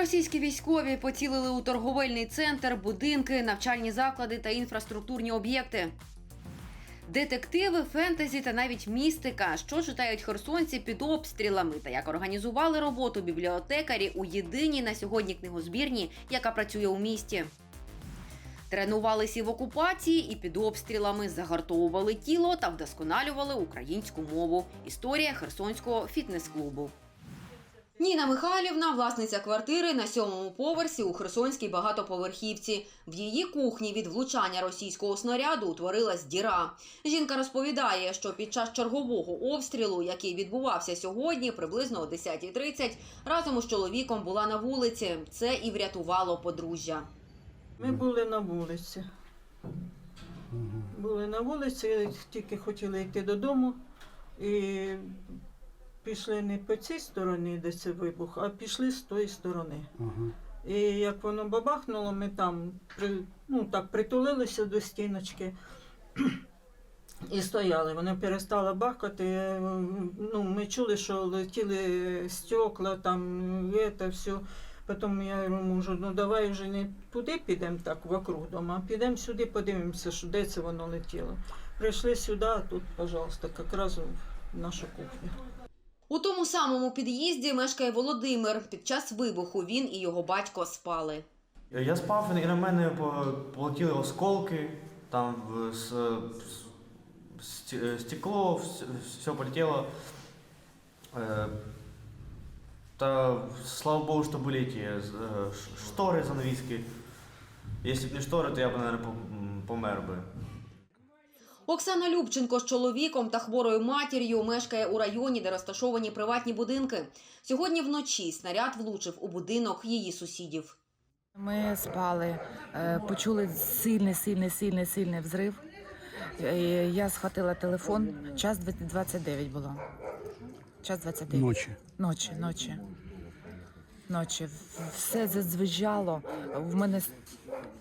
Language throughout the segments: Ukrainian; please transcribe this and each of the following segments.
Російські військові поцілили у торговельний центр, будинки, навчальні заклади та інфраструктурні об'єкти. Детективи, фентезі та навіть містика, що читають херсонці під обстрілами, та як організували роботу бібліотекарі у єдиній на сьогодні книгозбірні, яка працює у місті. Тренувалися і в окупації, і під обстрілами загартовували тіло та вдосконалювали українську мову. Історія херсонського фітнес-клубу. Ніна Михайлівна, власниця квартири на сьомому поверсі у Херсонській багатоповерхівці. В її кухні від влучання російського снаряду утворилась діра. Жінка розповідає, що під час чергового обстрілу, який відбувався сьогодні, приблизно о 10.30, разом із чоловіком була на вулиці. Це і врятувало подружжя. Ми були на вулиці. Були на вулиці, тільки хотіли йти додому. І пішли не по цій стороні, де це вибух, а пішли з тої сторони. І як воно бабахнуло, ми там ну, так, притулилися до стіночки і стояли. Вони перестали бахкати. Ну, ми чули, що летіли стекла, там це все. Потім я говорю, мужу, ну давай вже не туди підемо так вокруг дома, а підемо сюди, подивимося, що де це воно летіло. Прийшли сюди, а тут, пожалуйста, якраз в нашу кухню. У тому самому під'їзді мешкає Володимир. Під час вибуху він і його батько спали. Я спав, і на мене по- полетіли осколки, там в- с- с- сте- стекло, вс- все полетело. Э, Та слава богу, что были эти э, ш- шторы, занавески. Если бы не шторы, то я бы, наверное, помер бы. Оксана Любченко з чоловіком та хворою матір'ю мешкає у районі, де розташовані приватні будинки. Сьогодні вночі снаряд влучив у будинок її сусідів. Ми спали, е, почули сильний, сильний, сильний, сильний взрив. Е, Я схватила телефон, час 29 було. Час 29. Ночі. Ночі, ночі. Ночі. Все задзвижало. В мене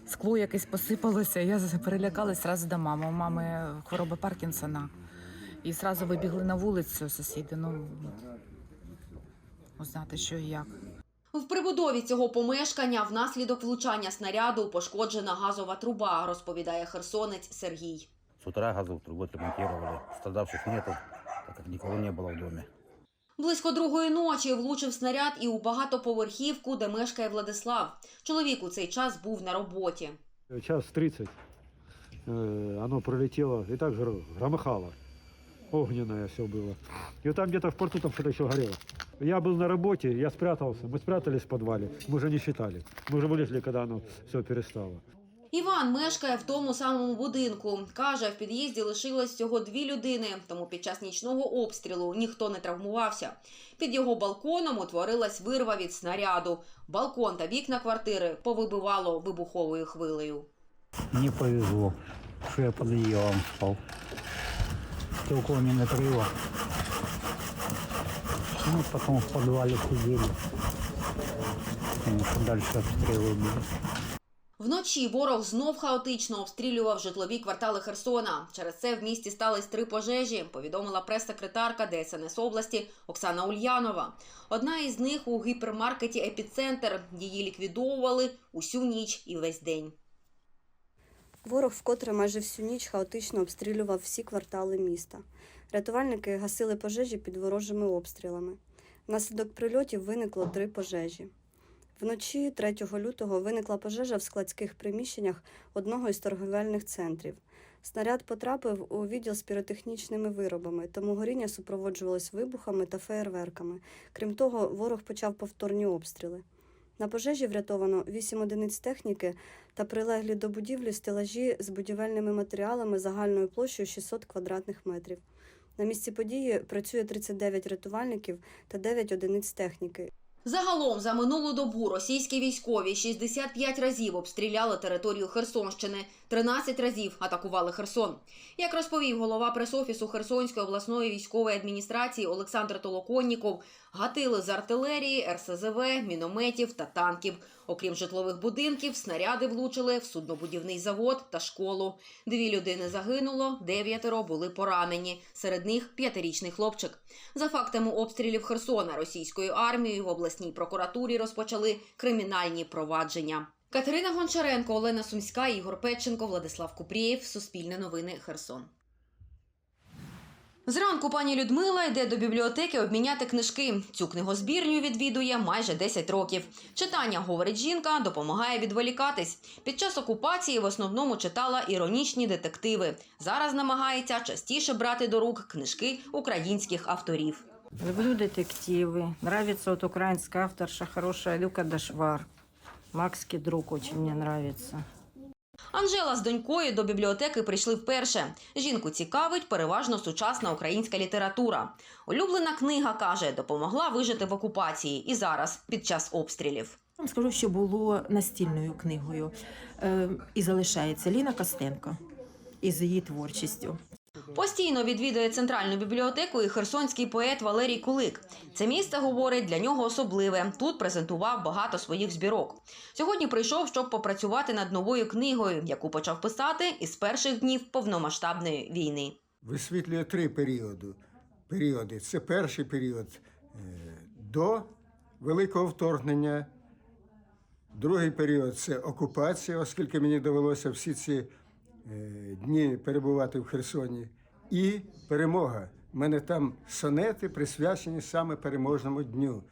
скло якесь посипалося. Я перелякалась зразу до мами. У мами хвороба Паркінсона. І зразу вибігли на вулицю сусіди. Ну, узнати, що і як. В прибудові цього помешкання внаслідок влучання снаряду пошкоджена газова труба, розповідає херсонець Сергій. С утра газовую трубу отремонтировали. Страдавших нету, так как никого не было в доме. Близько другої ночі влучив снаряд і у багатоповерхівку, де мешкає Владислав. Чоловік у цей час був на роботі. час 30 э, оно пролетело и так же громыхало. Огненное все было. И вот там где-то в порту там что-то еще горело. Я был на работе, я спрятался. Мы спрятались в подвале. Мы уже не считали. Мы уже вылезли, когда оно все перестало. Іван мешкає в тому самому будинку. Каже, в під'їзді лишилось всього дві людини, тому під час нічного обстрілу ніхто не травмувався. Під його балконом утворилась вирва від снаряду. Балкон та вікна квартири повибивало вибуховою хвилею. Мне повезло, что я под одеялом спал. Стекло не накрыло. Ну, потом в подвале сидели. Потому что дальше обстрелы были. Вночі ворог знов хаотично обстрілював житлові квартали Херсона. Через це в місті стались три пожежі, повідомила прес-секретарка ДСНС області Оксана Ульянова. Одна із них у гіпермаркеті Епіцентр. Її ліквідовували усю ніч і весь день. Ворог вкотре майже всю ніч хаотично обстрілював всі квартали міста. Рятувальники гасили пожежі під ворожими обстрілами. Внаслідок прильотів виникло три пожежі. Вночі 3 лютого виникла пожежа в складських приміщеннях одного із торговельних центрів. Снаряд потрапив у відділ з піротехнічними виробами, тому горіння супроводжувалось вибухами та феєрверками. Крім того, ворог почав повторні обстріли. На пожежі врятовано 8 одиниць техніки та прилеглі до будівлі стелажі з будівельними матеріалами загальною площею 600 квадратних метрів. На місці події працює 39 рятувальників та 9 одиниць техніки. Загалом за минулу добу російські військові 65 разів обстріляли територію Херсонщини. 13 разів атакували Херсон. Як розповів голова пресофісу Херсонської обласної військової адміністрації Олександр Толоконніков, гатили з артилерії, РСЗВ, мінометів та танків. Окрім житлових будинків, снаряди влучили в суднобудівний завод та школу. Дві людини загинуло, дев'ятеро були поранені. Серед них п'ятирічний хлопчик. За фактами обстрілів Херсона російською армією в обласній прокуратурі розпочали кримінальні провадження. Катерина Гончаренко, Олена Сумська, Ігор Петченко, Владислав Купрієв. Суспільне новини Херсон. Зранку пані Людмила йде до бібліотеки обміняти книжки. Цю книгозбірню відвідує майже 10 років. Читання, говорить жінка, допомагає відволікатись. Під час окупації в основному читала іронічні детективи. Зараз намагається частіше брати до рук книжки українських авторів. Люблю детективы. Нравится вот украинская авторша хорошая Люка Дашвар. Макский друг очень мне нравится. Анжела з донькою до бібліотеки прийшли вперше. Жінку цікавить переважно сучасна українська література. Улюблена книга каже, допомогла вижити в окупації і зараз під час обстрілів. Вам скажу, що було настільною книгою е, і залишається Ліна Костенко із її творчістю. Постійно відвідує центральну бібліотеку і херсонський поет Валерій Кулик. Це місце говорить для нього особливе. Тут презентував багато своїх збірок. Сьогодні прийшов, щоб попрацювати над новою книгою, яку почав писати із перших днів повномасштабної війни. висвітлює три періоди. періоди. Це перший період е, до Великого вторгнення, другий період це окупація, оскільки мені довелося всі ці е, дні перебувати в Херсоні, і перемога. У мене там сонети присвячені саме переможному дню.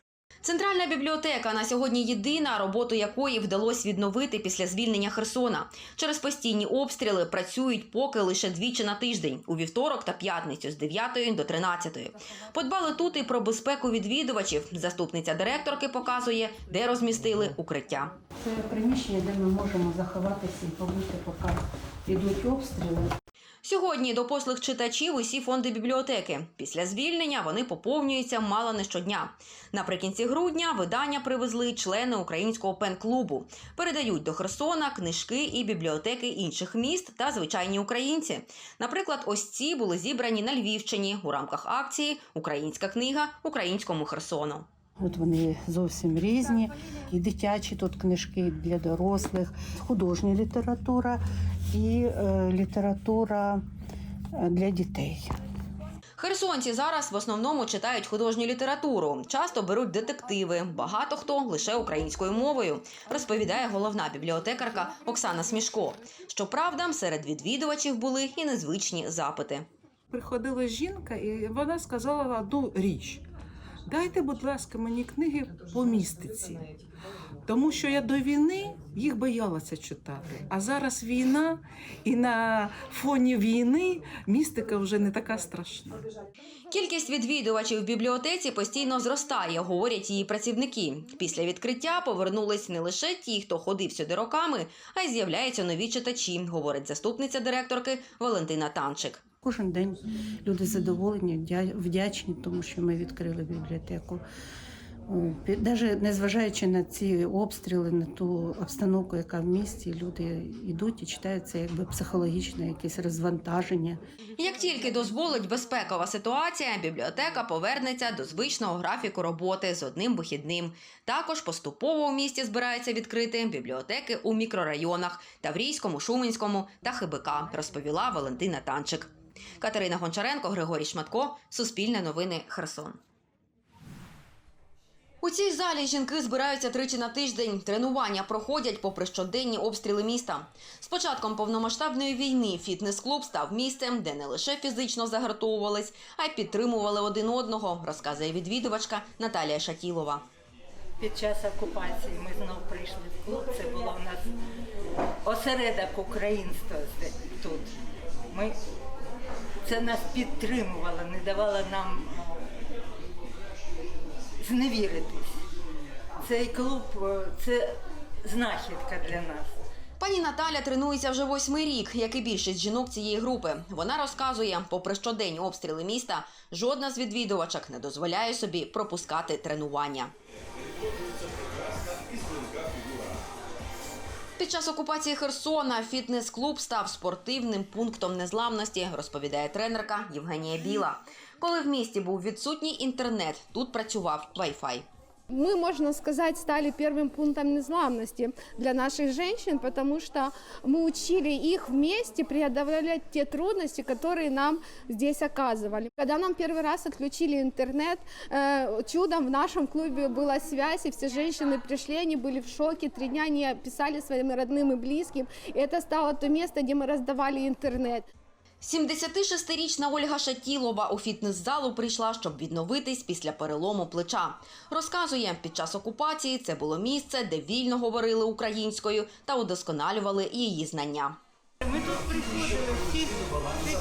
Центральна бібліотека на сьогодні єдина, роботу якої вдалося відновити після звільнення Херсона. Через постійні обстріли працюють поки лише двічі на тиждень у вівторок та п'ятницю з 9 до 13. Подбали тут і про безпеку відвідувачів. Заступниця директорки показує, де розмістили укриття. Це приміщення, де ми можемо заховатися і побути, поки йдуть обстріли. Сьогодні до послуг читачів усі фонди бібліотеки. Після звільнення вони поповнюються мало не щодня. Наприкінці грудня видання привезли члени українського пен-клубу. Передають до Херсона книжки і бібліотеки інших міст та звичайні українці. Наприклад, ось ці були зібрані на Львівщині у рамках акції Українська книга українському Херсону. От вони зовсім різні. І дитячі тут книжки для дорослих, художня література і е, література е, для дітей. Херсонці зараз в основному читають художню літературу, часто беруть детективи. Багато хто лише українською мовою, розповідає головна бібліотекарка Оксана Смішко. Щоправда, серед відвідувачів були і незвичні запити. Приходила жінка, і вона сказала одну річ: дайте, будь ласка, мені книги по містиці. Тому що я до війни їх боялася читати. А зараз війна, і на фоні війни містика вже не така страшна. Кількість відвідувачів в бібліотеці постійно зростає, говорять її працівники. Після відкриття повернулись не лише ті, хто ходив сюди роками, а й з'являються нові читачі, говорить заступниця директорки Валентина Танчик. Кожен день люди задоволені, вдячні, тому що ми відкрили бібліотеку. Навіть незважаючи на ці обстріли, на ту обстановку, яка в місті, люди йдуть і читають це якби психологічне якесь розвантаження. Як тільки дозволить безпекова ситуація, бібліотека повернеться до звичного графіку роботи з одним вихідним. Також поступово у місті збираються відкрити бібліотеки у мікрорайонах Таврійському, Шуменському та ХБК, розповіла Валентина Танчик. Катерина Гончаренко, Григорій Шматко, Суспільне новини, Херсон. У цій залі жінки збираються тричі на тиждень. Тренування проходять попри щоденні обстріли міста. З початком повномасштабної війни фітнес-клуб став місцем, де не лише фізично загартовувались, а й підтримували один одного, розказує відвідувачка Наталія Шатілова. Під час окупації ми знову прийшли в клуб. Це було у нас осередок українства тут. Ми, це нас підтримувало, не давало нам зневіритись. Цей клуб е, це знахідка для нас. Пані Наталя тренується вже восьмий рік, як і більшість жінок цієї групи. Вона розказує, попри щоденні обстріли міста, жодна з відвідувачок не дозволяє собі пропускати тренування. Під Під час окупації Херсона фітнес-клуб став спортивним пунктом незламності, розповідає тренерка Євгенія Біла Коли в місті був відсутній інтернет, тут працював Wi-Fi. Мы, можно сказать, стали первым пунктом незламности для наших женщин, потому что мы учили их вместе преодолевать те трудности, которые нам здесь оказывали. Когда нам первый раз отключили интернет, э, чудом в нашем клубе была связь, и все женщины пришли, они были в шоке, три дня не писали своим родным и близким, и это стало то место, где мы раздавали интернет. 76-річна Ольга Шатілова у фітнес-залу прийшла, щоб відновитись після перелому плеча. Розказує, під час окупації це було місце, де вільно говорили українською та удосконалювали її знання. Ми тут приходили всі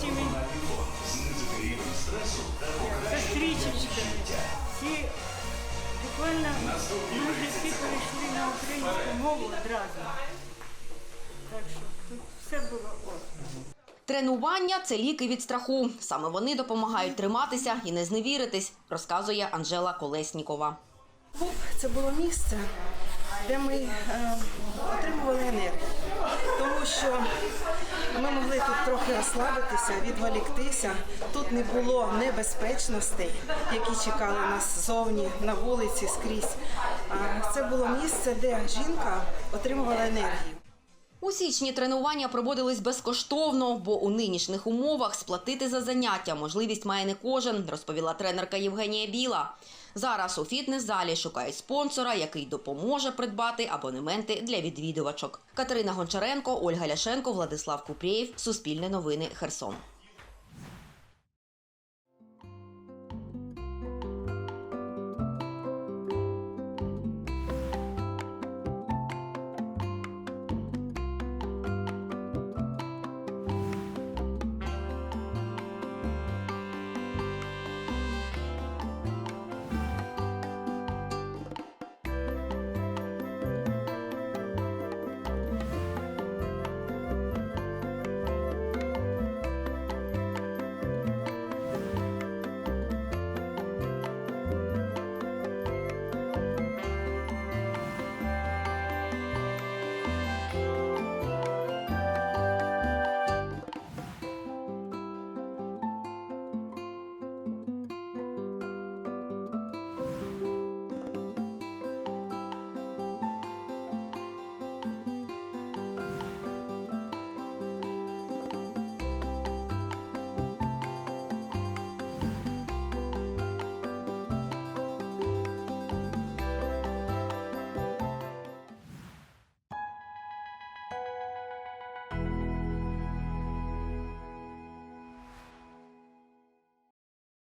цими сестричечками. Всі буквально майже всі перейшли на українську мову одразу. Так що тут все було от. Тренування це ліки від страху. Саме вони допомагають триматися і не зневіритись, розказує Анжела Колеснікова. Клуб це було місце, де ми е, отримували енергію, тому що ми могли тут трохи розслабитися, відволіктися. Тут не було небезпечностей, які чекали нас ззовні, на вулиці, скрізь. Це було місце, де жінка отримувала енергію. У січні тренування проводились безкоштовно, бо у нинішніх умовах сплатити за заняття можливість має не кожен, розповіла тренерка Євгенія Біла. Зараз у фітнес-залі шукають спонсора, який допоможе придбати абонементи для відвідувачок. Катерина Гончаренко, Ольга Ляшенко, Владислав Купрєєв. Суспільне новини. Херсон.